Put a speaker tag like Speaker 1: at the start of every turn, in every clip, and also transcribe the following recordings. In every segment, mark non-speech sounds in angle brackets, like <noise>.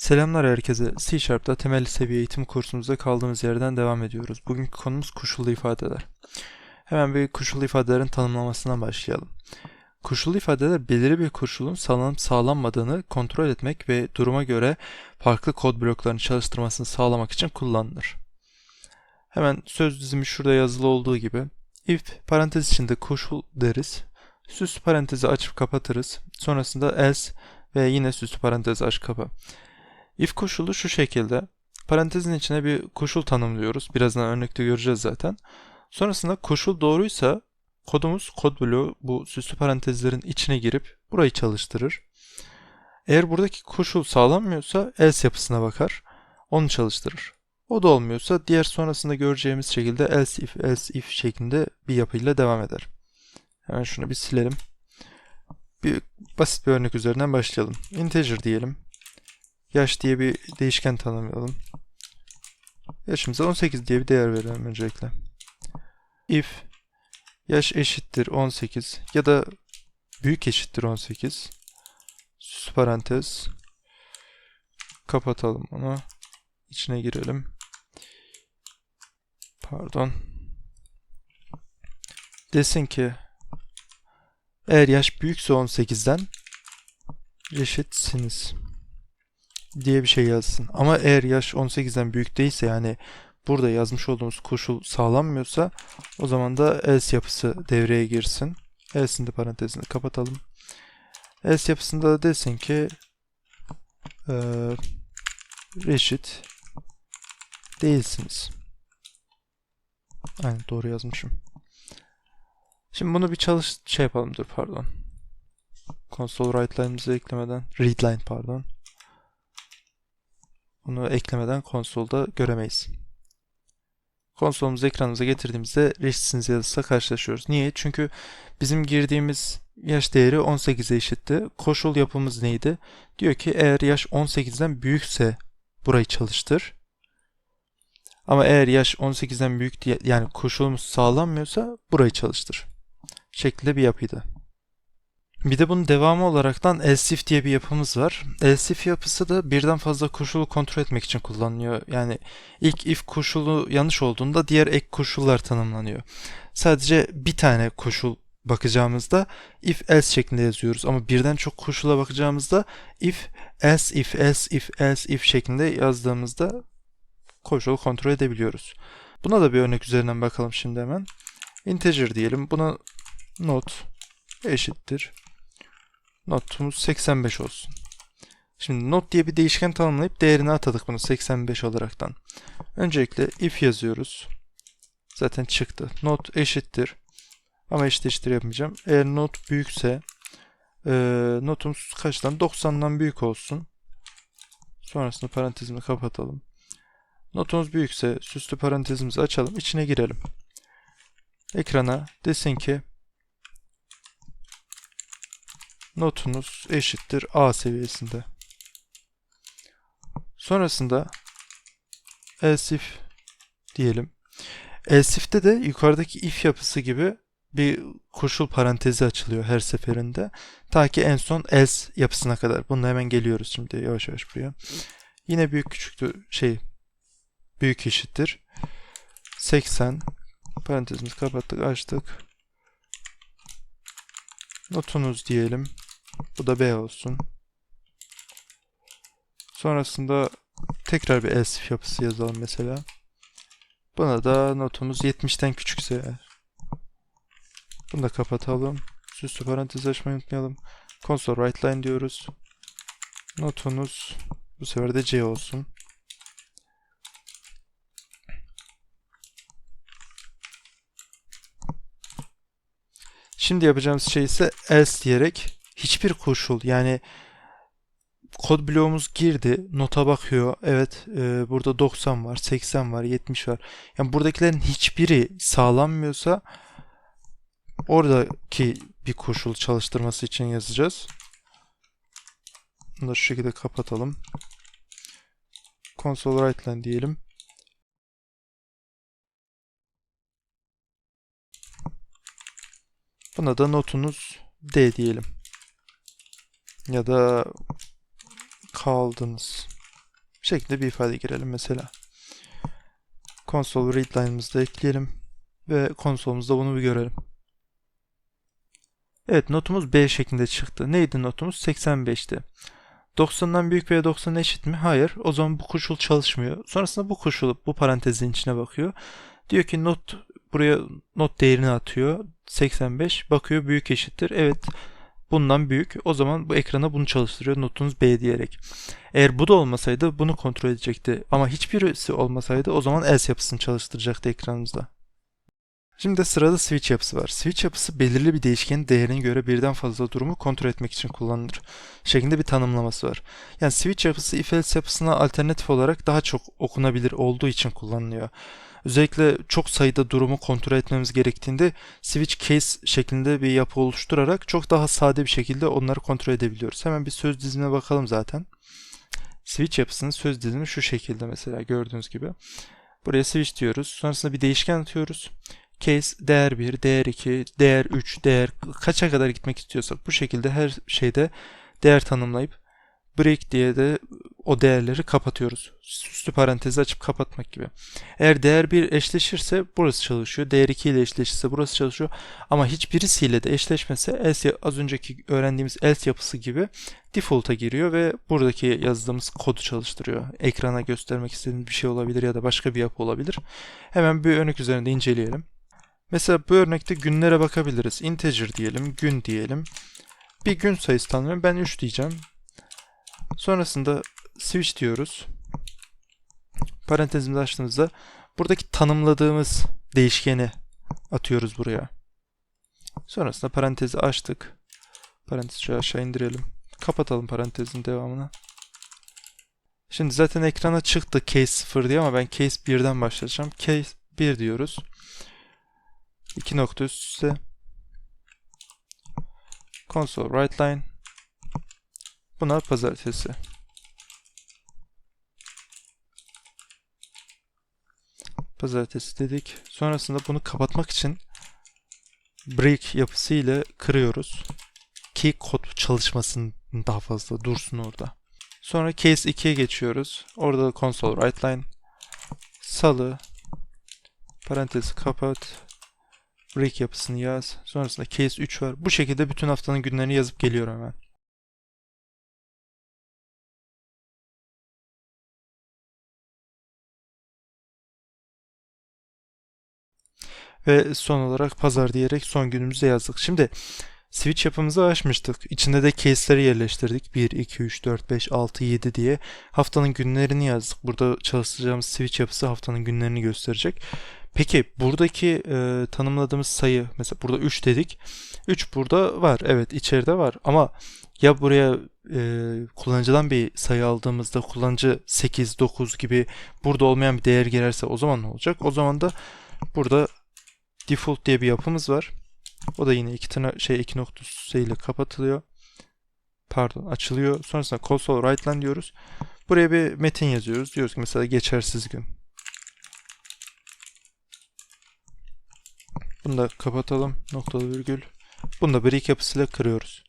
Speaker 1: Selamlar herkese. C Sharp'ta temel seviye eğitim kursumuzda kaldığımız yerden devam ediyoruz. Bugünkü konumuz koşullu ifadeler. Hemen bir koşullu ifadelerin tanımlamasından başlayalım. Koşullu ifadeler belirli bir koşulun sağlanıp sağlanmadığını kontrol etmek ve duruma göre farklı kod bloklarını çalıştırmasını sağlamak için kullanılır. Hemen söz dizimi şurada yazılı olduğu gibi if parantez içinde koşul deriz. Süslü parantezi açıp kapatırız. Sonrasında else ve yine süslü parantez aç kapa. If koşulu şu şekilde. Parantezin içine bir koşul tanımlıyoruz. Birazdan örnekte göreceğiz zaten. Sonrasında koşul doğruysa kodumuz kod bloğu bu süslü parantezlerin içine girip burayı çalıştırır. Eğer buradaki koşul sağlanmıyorsa else yapısına bakar. Onu çalıştırır. O da olmuyorsa diğer sonrasında göreceğimiz şekilde else if else if şeklinde bir yapıyla devam eder. Hemen şunu bir silelim. Bir basit bir örnek üzerinden başlayalım. Integer diyelim. Yaş diye bir değişken tanımlayalım. Yaşımıza 18 diye bir değer verelim öncelikle. If yaş eşittir 18 ya da büyük eşittir 18 süs parantez kapatalım onu. İçine girelim. Pardon. Desin ki eğer yaş büyükse 18'den eşitsiniz diye bir şey yazsın. Ama eğer yaş 18'den büyük değilse yani burada yazmış olduğumuz koşul sağlanmıyorsa o zaman da else yapısı devreye girsin. Else'in de parantezini kapatalım. Else yapısında da desin ki e, reşit değilsiniz. Aynen doğru yazmışım. Şimdi bunu bir çalış şey yapalım dur pardon. Console write line'ımızı eklemeden read pardon. Bunu eklemeden konsolda göremeyiz. Konsolumuzu ekranımıza getirdiğimizde reşitsiniz yazısıyla karşılaşıyoruz. Niye? Çünkü bizim girdiğimiz yaş değeri 18'e eşitti. Koşul yapımız neydi? Diyor ki eğer yaş 18'den büyükse burayı çalıştır. Ama eğer yaş 18'den büyük diye yani koşulumuz sağlanmıyorsa burayı çalıştır. Şeklinde bir yapıydı. Bir de bunun devamı olaraktan else if diye bir yapımız var. Else if yapısı da birden fazla koşulu kontrol etmek için kullanılıyor. Yani ilk if koşulu yanlış olduğunda diğer ek koşullar tanımlanıyor. Sadece bir tane koşul bakacağımızda if else şeklinde yazıyoruz. Ama birden çok koşula bakacağımızda if else if else if else if şeklinde yazdığımızda koşulu kontrol edebiliyoruz. Buna da bir örnek üzerinden bakalım şimdi hemen. Integer diyelim. Buna not eşittir Notumuz 85 olsun. Şimdi not diye bir değişken tanımlayıp değerini atadık bunu 85 olaraktan. Öncelikle if yazıyoruz. Zaten çıktı. Not eşittir. Ama eşit eşittir yapmayacağım. Eğer not büyükse e, notumuz kaçtan? 90'dan büyük olsun. Sonrasında parantezimi kapatalım. Notumuz büyükse süslü parantezimizi açalım. içine girelim. Ekrana desin ki notunuz eşittir A seviyesinde. Sonrasında else if diyelim. Else if'te de yukarıdaki if yapısı gibi bir koşul parantezi açılıyor her seferinde. Ta ki en son else yapısına kadar. Bununla hemen geliyoruz şimdi yavaş yavaş buraya. Yine büyük küçüktür şey büyük eşittir. 80 parantezimizi kapattık açtık. Notunuz diyelim. Bu da B olsun. Sonrasında tekrar bir else yapısı yazalım mesela. Buna da notumuz 70'ten küçükse eğer. Bunu da kapatalım. Süslü parantez açmayı unutmayalım. Console write line diyoruz. Notunuz bu sefer de C olsun. Şimdi yapacağımız şey ise else diyerek hiçbir koşul yani kod bloğumuz girdi. Nota bakıyor. Evet e, burada 90 var, 80 var, 70 var. Yani buradakilerin hiçbiri sağlanmıyorsa oradaki bir koşul çalıştırması için yazacağız. Bunu da şu şekilde kapatalım. Console write line diyelim. Buna da notunuz D diyelim. Ya da kaldınız. şeklinde bir ifade girelim mesela. Console readline'ımızı da ekleyelim ve konsolumuzda bunu bir görelim. Evet notumuz B şeklinde çıktı. Neydi notumuz? 85'ti. 90'dan büyük veya 90 eşit mi? Hayır. O zaman bu koşul çalışmıyor. Sonrasında bu koşul bu parantezin içine bakıyor. Diyor ki not buraya not değerini atıyor. 85 bakıyor büyük eşittir. Evet bundan büyük. O zaman bu ekrana bunu çalıştırıyor. Notunuz B diyerek. Eğer bu da olmasaydı bunu kontrol edecekti. Ama hiçbirisi olmasaydı o zaman else yapısını çalıştıracaktı ekranımızda. Şimdi de sırada switch yapısı var. Switch yapısı belirli bir değişkenin değerine göre birden fazla durumu kontrol etmek için kullanılır. Şeklinde bir tanımlaması var. Yani switch yapısı if else yapısına alternatif olarak daha çok okunabilir olduğu için kullanılıyor. Özellikle çok sayıda durumu kontrol etmemiz gerektiğinde switch case şeklinde bir yapı oluşturarak çok daha sade bir şekilde onları kontrol edebiliyoruz. Hemen bir söz dizimine bakalım zaten. Switch yapısının söz dizimi şu şekilde mesela gördüğünüz gibi. Buraya switch diyoruz. Sonrasında bir değişken atıyoruz. Case değer 1, değer 2, değer 3, değer kaça kadar gitmek istiyorsak bu şekilde her şeyde değer tanımlayıp break diye de o değerleri kapatıyoruz. Üstü parantezi açıp kapatmak gibi. Eğer değer 1 eşleşirse burası çalışıyor. Değer 2 ile eşleşirse burası çalışıyor. Ama hiçbirisiyle de eşleşmezse else az önceki öğrendiğimiz else yapısı gibi default'a giriyor ve buradaki yazdığımız kodu çalıştırıyor. Ekrana göstermek istediğimiz bir şey olabilir ya da başka bir yapı olabilir. Hemen bir örnek üzerinde inceleyelim. Mesela bu örnekte günlere bakabiliriz. Integer diyelim, gün diyelim. Bir gün sayısı tanımlıyorum. Ben 3 diyeceğim. Sonrasında switch diyoruz. Parantezimizi açtığımızda buradaki tanımladığımız değişkeni atıyoruz buraya. Sonrasında parantezi açtık. Parantezi aşağı indirelim. Kapatalım parantezin devamını. Şimdi zaten ekrana çıktı case 0 diye ama ben case 1'den başlayacağım. Case 1 diyoruz. 2 nokta üstü console write line buna pazartesi pazartesi dedik. Sonrasında bunu kapatmak için break yapısı ile kırıyoruz. Ki kod çalışmasın daha fazla dursun orada. Sonra case 2'ye geçiyoruz. Orada da console write line salı parantezi kapat break yapısını yaz. Sonrasında case 3 var. Bu şekilde bütün haftanın günlerini yazıp geliyorum hemen. Ve son olarak pazar diyerek son günümüzde yazdık. Şimdi switch yapımızı açmıştık. İçinde de case'leri yerleştirdik. 1, 2, 3, 4, 5, 6, 7 diye. Haftanın günlerini yazdık. Burada çalıştıracağımız switch yapısı haftanın günlerini gösterecek. Peki buradaki e, tanımladığımız sayı mesela burada 3 dedik. 3 burada var. Evet içeride var ama ya buraya e, kullanıcıdan bir sayı aldığımızda kullanıcı 8, 9 gibi burada olmayan bir değer girerse o zaman ne olacak? O zaman da burada default diye bir yapımız var. O da yine iki tane şey iki noktası ile kapatılıyor. Pardon açılıyor. Sonrasında console write line diyoruz. Buraya bir metin yazıyoruz. Diyoruz ki mesela geçersiz gün. Bunu da kapatalım. Noktalı virgül. Bunu da break yapısıyla kırıyoruz.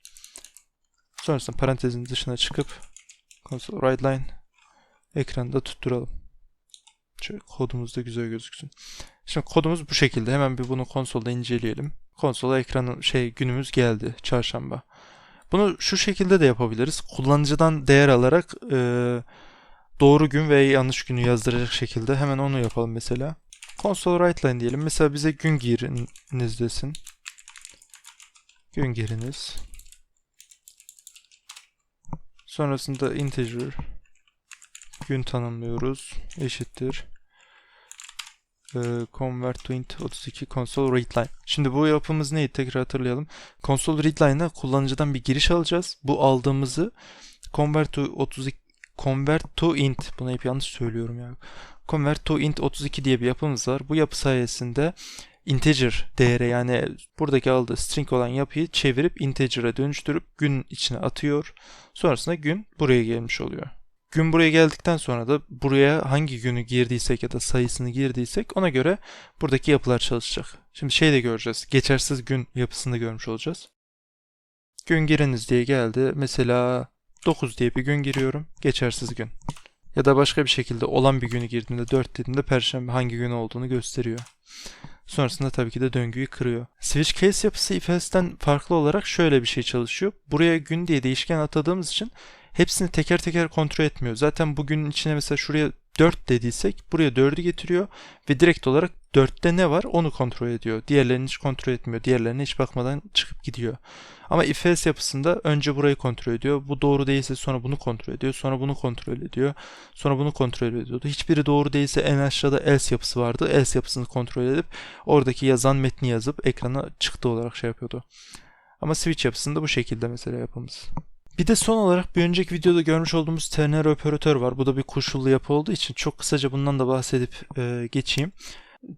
Speaker 1: Sonrasında parantezin dışına çıkıp console write line ekranda tutturalım. Şöyle kodumuz da güzel gözüksün. Şimdi kodumuz bu şekilde. Hemen bir bunu konsolda inceleyelim. Konsola ekranın şey günümüz geldi. Çarşamba. Bunu şu şekilde de yapabiliriz. Kullanıcıdan değer alarak e, doğru gün ve yanlış günü yazdıracak şekilde hemen onu yapalım mesela. Console write line diyelim. Mesela bize gün giriniz desin. Gün giriniz. Sonrasında integer gün tanımlıyoruz. Eşittir. Ee, convert to int 32 console read line. Şimdi bu yapımız neydi? Tekrar hatırlayalım. Console read line'a kullanıcıdan bir giriş alacağız. Bu aldığımızı convert to 32 convert to int. Bunu hep yanlış söylüyorum ya. Convert to int 32 diye bir yapımız var. Bu yapı sayesinde integer değere yani buradaki aldığı string olan yapıyı çevirip integer'a dönüştürüp gün içine atıyor. Sonrasında gün buraya gelmiş oluyor. Gün buraya geldikten sonra da buraya hangi günü girdiysek ya da sayısını girdiysek ona göre buradaki yapılar çalışacak. Şimdi şey de göreceğiz. Geçersiz gün yapısını görmüş olacağız. Gün giriniz diye geldi. Mesela 9 diye bir gün giriyorum. Geçersiz gün. Ya da başka bir şekilde olan bir günü girdiğimde 4 dediğimde perşembe hangi gün olduğunu gösteriyor. Sonrasında tabii ki de döngüyü kırıyor. Switch case yapısı if else'den farklı olarak şöyle bir şey çalışıyor. Buraya gün diye değişken atadığımız için hepsini teker teker kontrol etmiyor. Zaten bugünün içine mesela şuraya 4 dediysek buraya 4'ü getiriyor ve direkt olarak 4'te ne var onu kontrol ediyor. Diğerlerini hiç kontrol etmiyor. Diğerlerine hiç bakmadan çıkıp gidiyor. Ama if else yapısında önce burayı kontrol ediyor. Bu doğru değilse sonra bunu kontrol ediyor. Sonra bunu kontrol ediyor. Sonra bunu kontrol ediyordu. Hiçbiri doğru değilse en aşağıda else yapısı vardı. Else yapısını kontrol edip oradaki yazan metni yazıp ekrana çıktı olarak şey yapıyordu. Ama switch yapısında bu şekilde mesela yapımız. Bir de son olarak bir önceki videoda görmüş olduğumuz ternary operatör var. Bu da bir koşullu yapı olduğu için çok kısaca bundan da bahsedip e, geçeyim.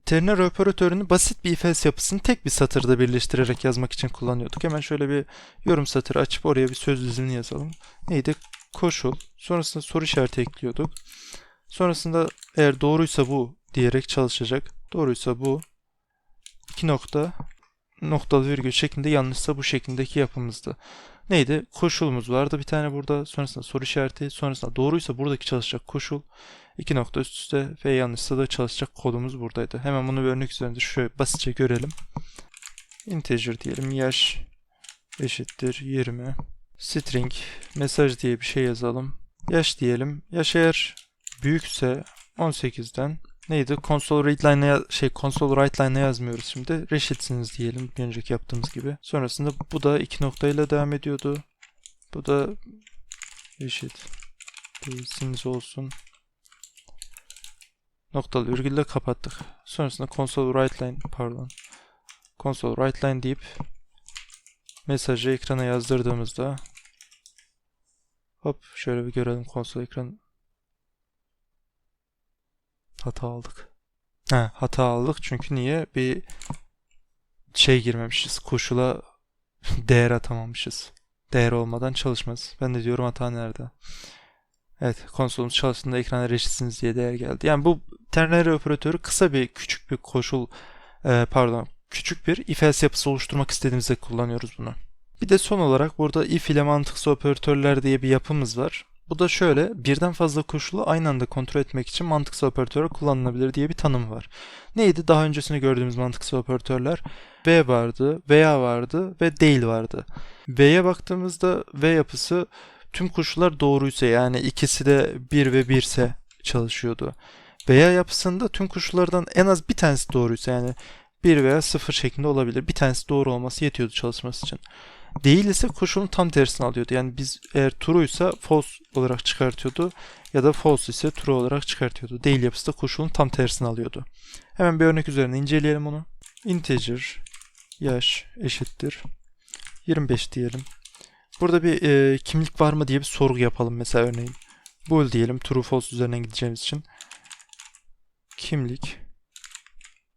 Speaker 1: Ternary operatörünü basit bir if else yapısını tek bir satırda birleştirerek yazmak için kullanıyorduk. Hemen şöyle bir yorum satırı açıp oraya bir söz dizimini yazalım. Neydi? Koşul. Sonrasında soru işareti ekliyorduk. Sonrasında eğer doğruysa bu diyerek çalışacak. Doğruysa bu. iki nokta noktalı virgül şeklinde yanlışsa bu şeklindeki yapımızdı. Neydi? Koşulumuz vardı bir tane burada. Sonrasında soru işareti. Sonrasında doğruysa buradaki çalışacak koşul. iki nokta üst üste ve yanlışsa da çalışacak kodumuz buradaydı. Hemen bunu bir örnek üzerinde şöyle basitçe görelim. Integer diyelim. Yaş eşittir 20. String mesaj diye bir şey yazalım. Yaş diyelim. Yaş eğer büyükse 18'den neydi? Console readline'e ya- şey console write'line'e yazmıyoruz şimdi. Reşitsiniz diyelim bir önceki yaptığımız gibi. Sonrasında bu da iki noktayla devam ediyordu. Bu da eşit değilsiniz olsun. Noktalı virgülle kapattık. Sonrasında console writeline pardon. Console writeline deyip mesajı ekrana yazdırdığımızda hop şöyle bir görelim konsol ekran hata aldık. Ha, hata aldık çünkü niye? Bir şey girmemişiz. Koşula <laughs> değer atamamışız. Değer olmadan çalışmaz. Ben de diyorum hata nerede? Evet, konsolumuz çalıştığında ekrana reşitsiniz diye değer geldi. Yani bu ternary operatörü kısa bir küçük bir koşul e, pardon küçük bir if else yapısı oluşturmak istediğimizde kullanıyoruz bunu. Bir de son olarak burada if ile mantıksal operatörler diye bir yapımız var. Bu da şöyle birden fazla koşulu aynı anda kontrol etmek için mantıksal operatör kullanılabilir diye bir tanım var. Neydi? Daha öncesinde gördüğümüz mantıksal operatörler ve vardı, veya vardı ve değil vardı. V'ye baktığımızda V yapısı tüm koşullar doğruysa yani ikisi de 1 ve 1 ise çalışıyordu. Veya yapısında tüm koşullardan en az bir tanesi doğruysa yani 1 veya 0 şeklinde olabilir. Bir tanesi doğru olması yetiyordu çalışması için. Değil ise koşulun tam tersini alıyordu. Yani biz eğer true'ysa false olarak çıkartıyordu ya da false ise true olarak çıkartıyordu. Değil yapısı da koşulun tam tersini alıyordu. Hemen bir örnek üzerine inceleyelim onu. Integer yaş eşittir 25 diyelim. Burada bir e, kimlik var mı diye bir sorgu yapalım mesela örneğin. Bool diyelim true false üzerinden gideceğimiz için. Kimlik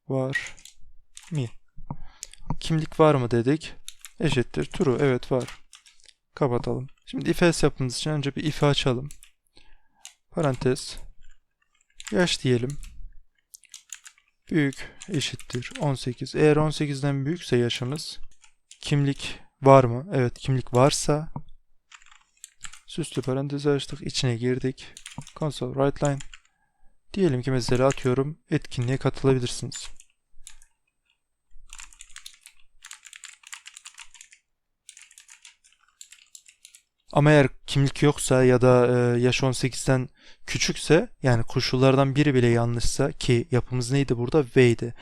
Speaker 1: var mı? Kimlik var mı dedik. Eşittir true. Evet var. Kapatalım. Şimdi if else yapmamız için önce bir if'i açalım. Parantez. Yaş diyelim. Büyük eşittir 18. Eğer 18'den büyükse yaşımız kimlik var mı? Evet kimlik varsa süslü parantezi açtık. içine girdik. Console write line. Diyelim ki mesela atıyorum etkinliğe katılabilirsiniz. Ama eğer kimlik yoksa ya da e, yaş 18'den küçükse yani koşullardan biri bile yanlışsa ki yapımız neydi burada? V'ydi.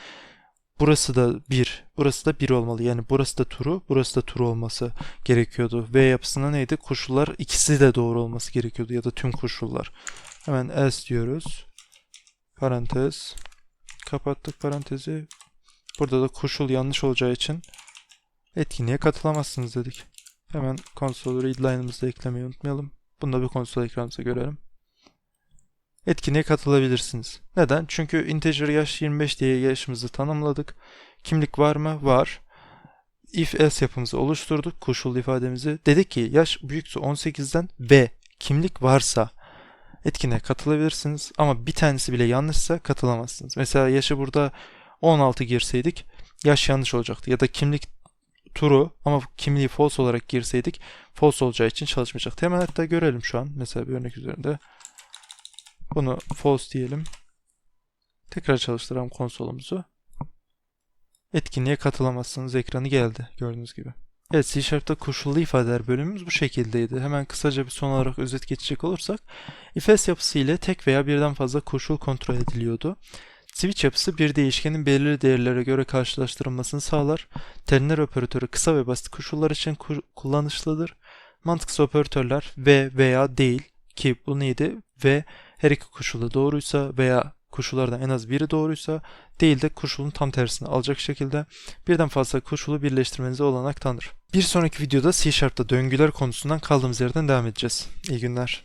Speaker 1: Burası da 1, burası da 1 olmalı. Yani burası da true, burası da true olması gerekiyordu. V yapısında neydi? Koşullar ikisi de doğru olması gerekiyordu ya da tüm koşullar. Hemen else diyoruz. Parantez. Kapattık parantezi. Burada da koşul yanlış olacağı için etkinliğe katılamazsınız dedik. Hemen console readline'ımızı eklemeyi unutmayalım. Bunu da bir konsol ekranımıza görelim. Etkinliğe katılabilirsiniz. Neden? Çünkü integer yaş 25 diye yaşımızı tanımladık. Kimlik var mı? Var. If else yapımızı oluşturduk. Koşul ifademizi. Dedik ki yaş büyükse 18'den ve kimlik varsa etkinliğe katılabilirsiniz. Ama bir tanesi bile yanlışsa katılamazsınız. Mesela yaşı burada 16 girseydik yaş yanlış olacaktı. Ya da kimlik true ama kimliği false olarak girseydik false olacağı için çalışmayacaktı. Hemen hatta görelim şu an. Mesela bir örnek üzerinde. Bunu false diyelim. Tekrar çalıştıralım konsolumuzu. Etkinliğe katılamazsınız ekranı geldi gördüğünüz gibi. Evet C Sharp'ta koşullu ifadeler bölümümüz bu şekildeydi. Hemen kısaca bir son olarak özet geçecek olursak if else yapısı ile tek veya birden fazla koşul kontrol ediliyordu. Switch yapısı bir değişkenin belirli değerlere göre karşılaştırılmasını sağlar. Ternar operatörü kısa ve basit koşullar için ku- kullanışlıdır. Mantıksız operatörler ve veya değil ki bu neydi? Ve her iki koşulda doğruysa veya koşullardan en az biri doğruysa değil de koşulun tam tersini alacak şekilde birden fazla koşulu birleştirmenize olanak tanır. Bir sonraki videoda C Sharp'ta döngüler konusundan kaldığımız yerden devam edeceğiz. İyi günler.